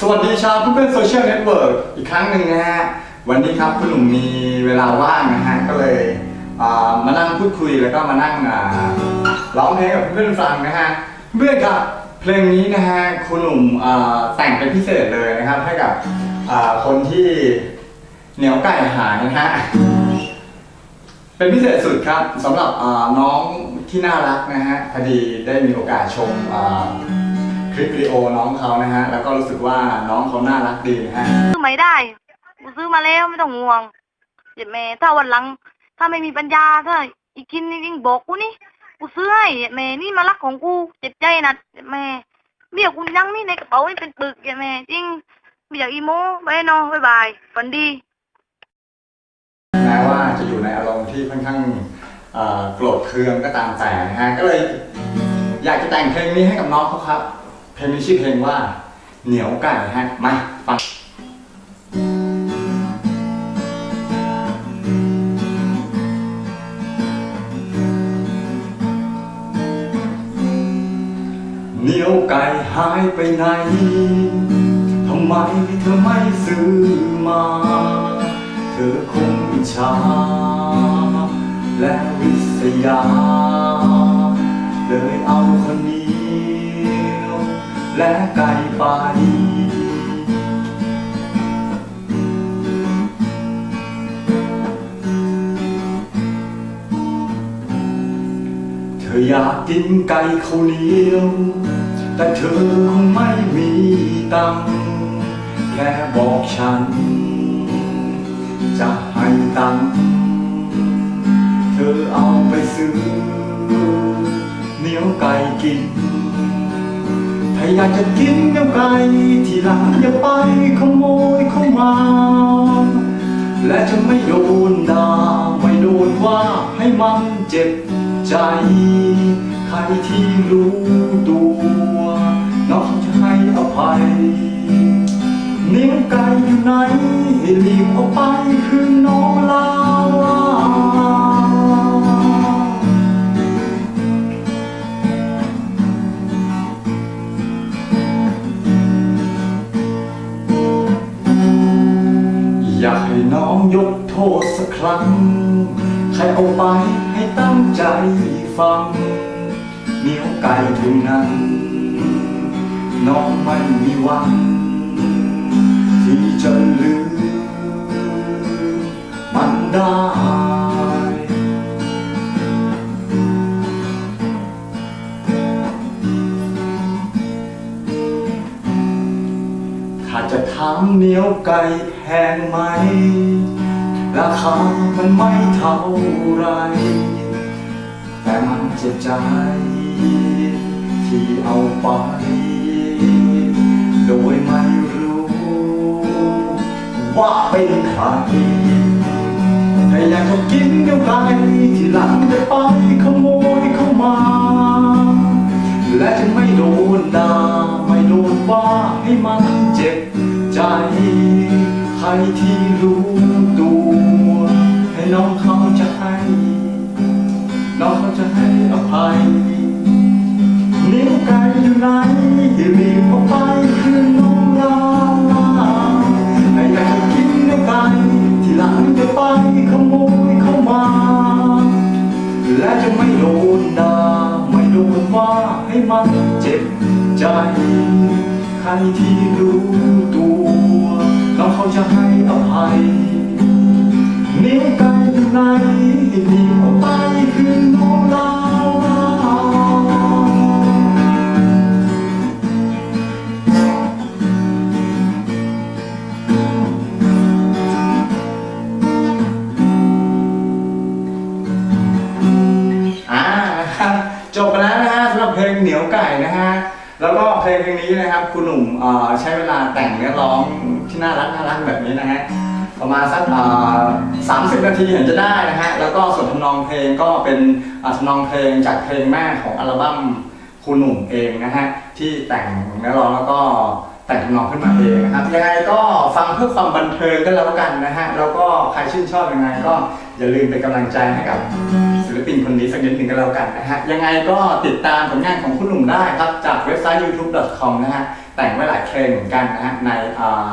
สวัสดีชาวเพื่อนโซเชียลเน็ตเวิร์กอีกครั้งหนึ่งนะฮะ วันนี้ครับคุณหนุ่มมีเวลาว่างนะฮะ ก็เลยมานั่งพูดคุยแล้วก็มานั่งร้องเพลงกับเพื่อนฟังนะฮะ เพื่อนครับเพลงนี้นะฮะคุณหนุ่มแต่งเป็นพิเศษเลยนะครับให้กับคนที่เหนียวไก่หายนะฮะเป็นพิเศษสุดครับสำหรับน้องที่น่ารักนะฮะพอดีได้มีโอกาสชมอ ลิปวิดีโอน้องเขานะฮะ แล้วก็รู้สึกว่าน้องเขาน่ารักดีนะฮะ ซื้อไม่ได้กูซื้อมาแล้วไม่ต้องห่วงเจ็บแม่ถ้าวันหลัง ถ้าไม่มีปัญญาถ้าอีกกินจริงๆบอกกูนี่กูซื้อให้เจ็บแม่นี่มารักของกูเจ็บใจนะเจ็บแม่เบี้ยกูยังนี่ในกระเป๋านี่เป็นปึกเจ็บแม่จริงไม่อยากอีโม้ไปเนาะบ๊ายบายฝันดี แม้ว่าจะอยู่ในอารมณ์ที่ค่อนข้างเอ่อโกรธเคืองก็ตามแต่นะฮะ ก็เลยอยากจะแต่งเพลงนี้ให้กับน้องเขาครับ เพลงนี้ชื่อเพลงว่า เหนียวไก่ฮะ มาฟังเหนียวไก่หายไปไหน ทำไมเธอไม่ซื้อมา เธอคงอิจฉาและวิษยา และไก่ไปเธออยากกินไก่ข้าวเหนียว แต่เธอคงไม่มีตังแค่บอกฉัน จะให้ตังเธอเอาไปซื้อเหนียวไก่กิน ถ้าอยากจะกินเนียวไก่ที่หลังอย่าไปขโมยเข้ามา และจะไม่โดนด่าไม่โดนว่าให้มันเจ็บใจ ใครที่รู้ตัวน้องจะให้อภัย นิ้วไก่อยู่ไหนให้รีบเอาไปคือ น้องยกโทษสักครั้ง ใครเอาไปให้ตั้งใจฟังเหนียวไก่ถึงนั้นน้องไม่มีวัน ที่จะลืมมันได้ ถ้าจะถามเหนียวไก่แพงไหม ราคามันไม่เท่าไร แต่มันเจ็บใจ ที่เอาไป โดยไม่รู้ ว่าเป็นใครถ้าอยากจะกินเดี๋ยวไก่ที่หลังจะไปขโมยเข้ามา และจะไม่โดนด่าไม่โดนว่าให้มัน จ็บใจ ใครที่รู้ตัวให้น้องเขาจะให้ น้องเขาจะให้อภัย นิ้วไก่อยู่ไหนรีบเอาไปคืนน้องลาให้อยากกินนื้อไก่ที่หลังจะไปขโมยเข้ามา และจะไม่โดนด่าไม่โดนว่าให้มันเจ็บใจ รที่รู้ตัวน้องเขาจะให้อภัยนิ้วไก่อยู่ไหนรีบเอาไปคืนน้องลาอ่านะครับจบไปแล้วนะฮะสำหรับเพลงเหนียวไก่นะฮะ แล้วก็เพลงเพลงนี้นะครับคุณหนุ่มใช้เวลาแต่งเนื้อร้องที่น่ารักน่ารักแบบนี้นะฮะประมาณสักสามสิบนาทีเห็นจะได้นะฮะแล้วก็ส่วนทำนองเพลงก็เป็นทำนองเพลงจากเพลงแม่ของอัลบั้มคุณหนุ่มเองนะฮะที่แต่งเนื้อร้องแล้วก็แต่งทำนองขึ้นมาเองนะครับยังไงก็ฟังเพื่อความบันเทิงก็แล้วกันนะฮะแล้วก็ใครชื่นชอบยังไงก็อย่าลืมเป็นกำลังใจให้กับ ศิลปินคนนี้สักนิดหนึ่งก็แล้วกันนะฮะ ยังไงก็ติดตามผลงานของคุณหนุ่มได้ครับ จากเว็บไซต์ youtube.com นะฮะ แต่งไว้หลายเพลงเหมือนกันนะฮะ ในอ่า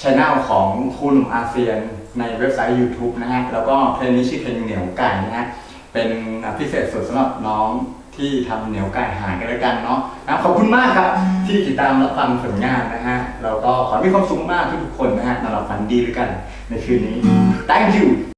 ช anel ของคุณหนุ่มอาเซียนในเว็บไซต์ YouTube นะฮะ แล้วก็เพลงนี้ชื่อเพลงเหนียวไก่นะฮะ เป็นพิเศษสุดสำหรับน้องที่ทำเหนียวไก่หายกันแล้วกันเนาะนะขอบคุณมากครับ ที่ติดตามรับฟังผลงานนะฮะ แล้วก็ขอให้มีความสุขมากทุกๆคนนะฮะนอนหลับฝันดีด้วยกันในคืนนี้ thank you